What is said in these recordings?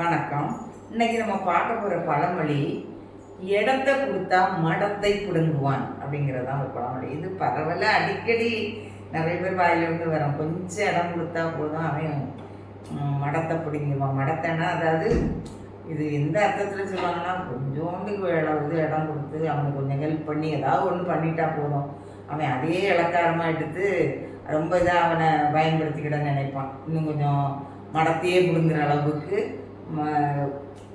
வணக்கம். இன்னைக்கு நம்ம பார்க்க போகிற பழமொழி இடத்த கொடுத்தா மடத்தை பிடுங்குவான் அப்படிங்கிறதான் ஒரு பழமொழி. இது பரவாயில்ல அடிக்கடி நிறைய பேர் வாயிலிருந்து வரோம். கொஞ்சம் இடம் கொடுத்தா போதும் அவன் மடத்தை பிடுங்குவான் மடத்தைன்னா அதாவது இது எந்த அர்த்தத்தில் சொல்லுவாங்கன்னா கொஞ்சோண்டு இடம் இடம் கொடுத்து அவனுக்கு கொஞ்சம் ஹெல்ப் பண்ணி ஏதாவது ஒன்று பண்ணிட்டா போதும். அவன் அதே இலக்காரமாக எடுத்து ரொம்ப இதாக அவனை பயன்படுத்திக்கிட நினைப்பான். இன்னும் கொஞ்சம் மடத்தையே பிடுங்குற அளவுக்கு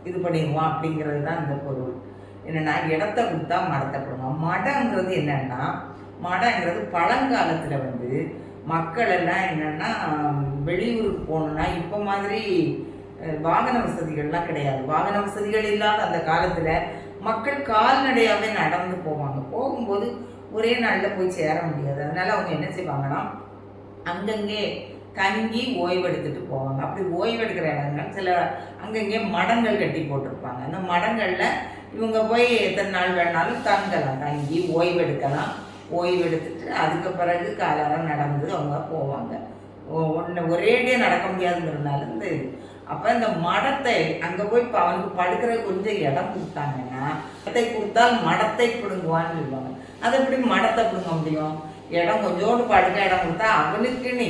இது பண்ணிடுவோம் அப்படிங்கிறது தான் இந்த பொருள். என்னென்னா இடத்த கொடுத்தா மடத்தை பிடுங்குவான் மடங்கிறது என்னென்னா மடங்கிறது பழங்காலத்தில் வந்து மக்கள் எல்லாம் என்னென்னா வெளியூருக்கு போகணுன்னா இப்போ மாதிரி வாகன வசதிகள்லாம் கிடையாது. வாகன வசதிகள் இல்லாத அந்த காலத்தில் மக்கள் கால்நடையாகவே நடந்து போவாங்க. போகும்போது ஒரே நாளில் போய் சேர முடியாது. அதனால் அவங்க என்ன செய்வாங்கன்னா அங்கங்கே தங்கி ஓய்வெடுத்துட்டு போவாங்க. அப்படி ஓய்வெடுக்கிற இடங்கள் சில அங்கங்கே மடங்கள் கட்டி போட்டிருப்பாங்க. அந்த மடங்களில் இவங்க போய் எத்தனை நாள் வேணாலும் தங்கலாம். தங்கி ஓய்வெடுக்கலாம். ஓய்வெடுத்துட்டு அதுக்கு பிறகு காலாரம் நடந்து அவங்க போவாங்க. ஒன்று ஒரேடியாக நடக்க முடியாதுங்கிறதுனால இந்த அப்போ இந்த மடத்தை அங்கே போய் இப்போ அவனுக்கு படுக்கிற கொஞ்சம் இடம் கொடுத்தாங்கன்னா இடத்தை கொடுத்தால் மடத்தை பிடுங்குவான்னு சொல்லுவாங்க. அது எப்படி மடத்தை பிடுங்க முடியும்? இடம் கொஞ்சோண்டு படுக்க இடம் கொடுத்தா அவனுக்குன்னு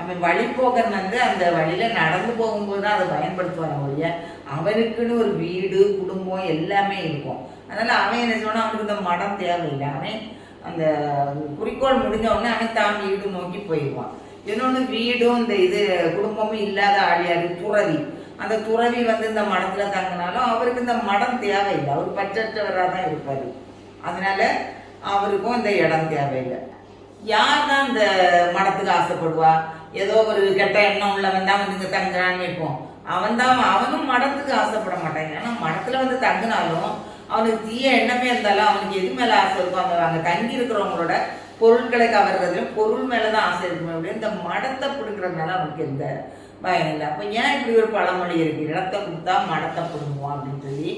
அவன் வழிபோக்கன் வந்து அந்த வழியில் நடந்து போகும்போது தான் அதை பயன்படுத்துவான் ஒழிய அவனுக்குன்னு ஒரு வீடு குடும்பம் எல்லாமே இருக்கும். அதனால் அவன் என்ன சொன்னால் அவனுக்கு இந்த மடம் தேவையில்லை. அவன் அந்த குறிக்கோள் முடிஞ்சவொடனே அவன் தான் வீடு நோக்கி போயிடுவான். இன்னொன்று வீடும் இந்த இது குடும்பமும் இல்லாத ஆளியாரு துறவி. அந்த துறவி வந்து இந்த மடத்தில் தங்கினாலும் அவருக்கு இந்த மடம் தேவையில்லை. அவர் பற்றற்றவராக தான் இருப்பார். அதனால அவருக்கும் இந்த இடம் தேவையில்லை. யார் தான் இந்த மடத்துக்கு ஆசைப்படுவா? ஏதோ ஒரு கெட்ட எண்ணம் உள்ளவன் தான் வந்து இங்கே தங்குறான்னு வைப்போம் அவன் தான் அவனும் மடத்துக்கு ஆசைப்பட மாட்டாங்க ஏன்னா மடத்தில் வந்து தங்கினாலும் அவனுக்கு தீய எண்ணமே இருந்தாலும் அவனுக்கு எது மேலே ஆசை இருக்கும் அந்த அங்கே தங்கி இருக்கிறவங்களோட பொருட்களை கவர்றதுலையும் பொருள் மேலே தான் ஆசை இருக்கும் அப்படின்னு இந்த மடத்தை பிடுங்குறதுனால அவனுக்கு எந்த பயம் இல்லை. அப்போ ஏன் இப்படி ஒரு பழமொழி இருக்கு? இடத்தை கொடுத்தா மடத்தை பிடுங்குவோம் அப்படின்னு சொல்லி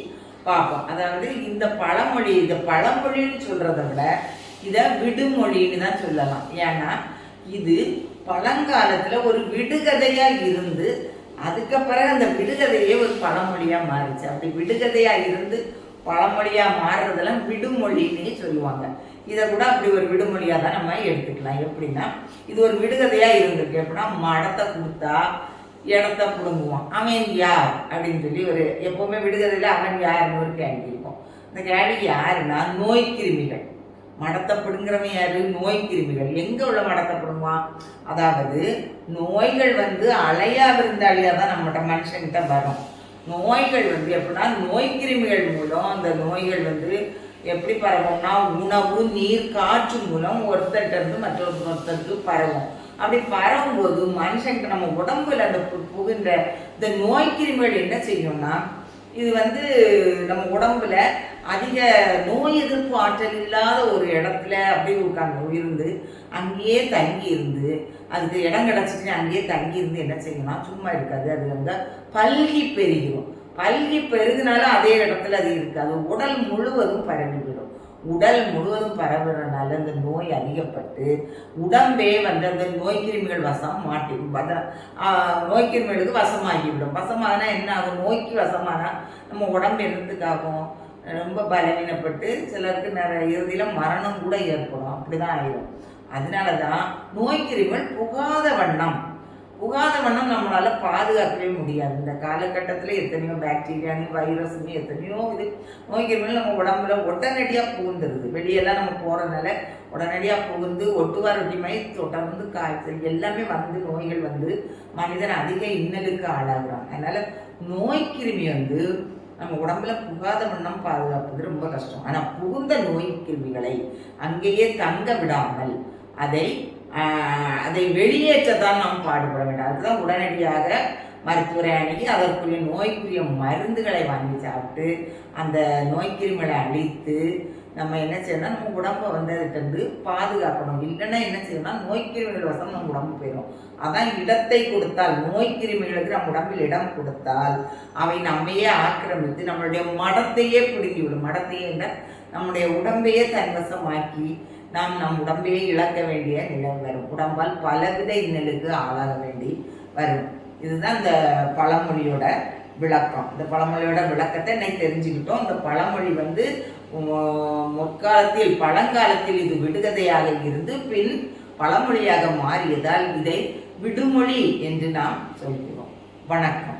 பார்ப்போம். அதாவது இந்த பழமொழி இந்த பழமொழின்னு சொல்கிறத விட இதை விடுமொழின்னு தான் சொல்லலாம். ஏன்னா இது பழங்காலத்துல ஒரு விடுகதையா இருந்து அதுக்கு பிறகு அந்த விடுகதையே ஒரு பழமொழியா மாறிச்சு. அப்படி விடுகதையா இருந்து பழமொழியா மாறுறதெல்லாம் விடுமொழின்னு சொல்லுவாங்க. இதை கூட அப்படி ஒரு விடுமொழியா தான் நம்ம எடுத்துக்கலாம். எப்படின்னா இது ஒரு விடுகதையா இருந்திருக்கு. எப்படின்னா மடத்தை கொடுத்தா இடத்த பிடுங்குவான். அவன் யார்? அப்படின்னு சொல்லி ஒரு எப்பவுமே விடுகதையில் அவன் யாருன்னு ஒரு கேள்வி இருக்கும். அந்த கேள்வி யாருன்னா நோய் கிருமிகள். மடத்தை பிடுங்குறவன் யாரு? நோய் கிருமிகள். எங்க உள்ள மடத்தை பிடுங்குவான் அதாவது நோய்கள் வந்து அலையா விருந்தாளியா தான் நம்மகிட்ட மனுஷங்கிட்ட வரும். நோய்கள் வந்து எப்படின்னா நோய் கிருமிகள் மூலம் அந்த நோய்கள் வந்து எப்படி பரவும்னா உணவு நீர் காற்று மூலம் ஒருத்தர்கிட்ட இருந்து மற்றொரு ஒருத்தருக்கு பரவும். அப்படி பரவும்போது மனுஷனுக்கு நம்ம உடம்புல அந்த புகுந்த இந்த நோய் கிருமிகள் என்ன செய்யும்னா இது வந்து நம்ம உடம்புல அதிக நோய் எதிர்ப்பு ஆற்றல் இல்லாத ஒரு இடத்துல அப்படியே உட்காந்து இருந்து அங்கேயே தங்கி இருந்து அதுக்கு இடம் கிடச்சிட்டு அங்கேயே தங்கி இருந்து என்ன செய்யணும்னா சும்மா இருக்காது. அது வந்து பல்கி பெருகிடும் பல்கி பெருகினாலும் அதே இடத்துல அது இருக்காது. உடல் முழுவதும் பரவிவிடும். உடல் முழுவதும் பரவுறதுனால இந்த நோய் அதிகப்பட்டு உடம்பே வந்து அந்த நோய் கிருமிகள் வசம் மாட்டி வத நோய் கிருமிகளுக்கு வசமாகிவிடும். வசமானா என்ன ஆகும்? நோய்க்கு வசமானா நம்ம உடம்பு என்னத்துக்காகும்? ரொம்ப பலவீனப்பட்டு சிலருக்கு நிறைய இறுதியில் மரணம் கூட ஏற்படும். அப்படிதான் ஆயிடும் அதனால தான் நோய்கிரிகள் புகாத வண்ணம். புகாத வண்ணம் நம்மளால் பாதுகாக்கவே முடியாது. இந்த காலகட்டத்தில் எத்தனையோ பாக்டீரியானு வைரஸ்னு எத்தனையோ இது நோய்கிரிகள் நம்ம உடம்புல உடனடியாக புகுந்துருது. வெளியெல்லாம் நம்ம போகிறதுனால உடனடியாக புகுந்து ஒட்டுவார் ஒட்டிமை தொடர்ந்து காய்ச்சல் எல்லாமே வந்து நோய்கள் வந்து மனிதன் அதிக இன்னலுக்கு ஆளாகிறான். அதனால் நோய்க்கிருமி வந்து நம்ம உடம்புல புகாத வண்ணம் பாதுகாப்பது ரொம்ப கஷ்டம். ஆனால் புகுந்த நோய் கிருமிகளை அங்கேயே தங்க விடாமல் அதை அதை வெளியேற்றத்தான் நாம் பாடுபட வேண்டும். அதுதான் உடனடியாக மருத்துவரை அணுகி அதற்குரிய நோய்க்குரிய மருந்துகளை வாங்கி சாப்பிட்டு அந்த நோய்க்கிருமிகளை அழித்து நம்ம என்ன செய்யணும்னா நம்ம உடம்பை வந்து அதுக்கு பாதுகாக்கணும். இல்லைன்னா என்ன செய்யணும்னா நோய்க்கிருமிகள் வசம் நம்ம உடம்பு போயிடும் அதான் இடத்தை கொடுத்தால் நோய்க்கிருமிகளுக்கு நம்ம உடம்பில் இடம் கொடுத்தால் அவை நம்மையே ஆக்கிரமித்து நம்மளுடைய மடத்தையே பிடுங்கிவிடும். மடத்தையே நம்முடைய உடம்பையே தன்வசமாக்கி நாம் நம் உடம்பையே இழக்க வேண்டிய நிலை வரும். உடம்பால் பலவித இன்னலுக்கு ஆளாக வேண்டி வரும். இதுதான் இந்த பழமொழியோட விளக்கம். இந்த பழமொழியோட விளக்கத்தை இன்னைக்கு தெரிஞ்சுக்கிட்டோம். இந்த பழமொழி வந்து முற்காலத்தில் பழங்காலத்தில் இது விடுகதையாக இருந்து பின் பழமொழியாக மாறியதால் இதை விடுமொழி என்று நாம் சொல்கிறோம். வணக்கம்.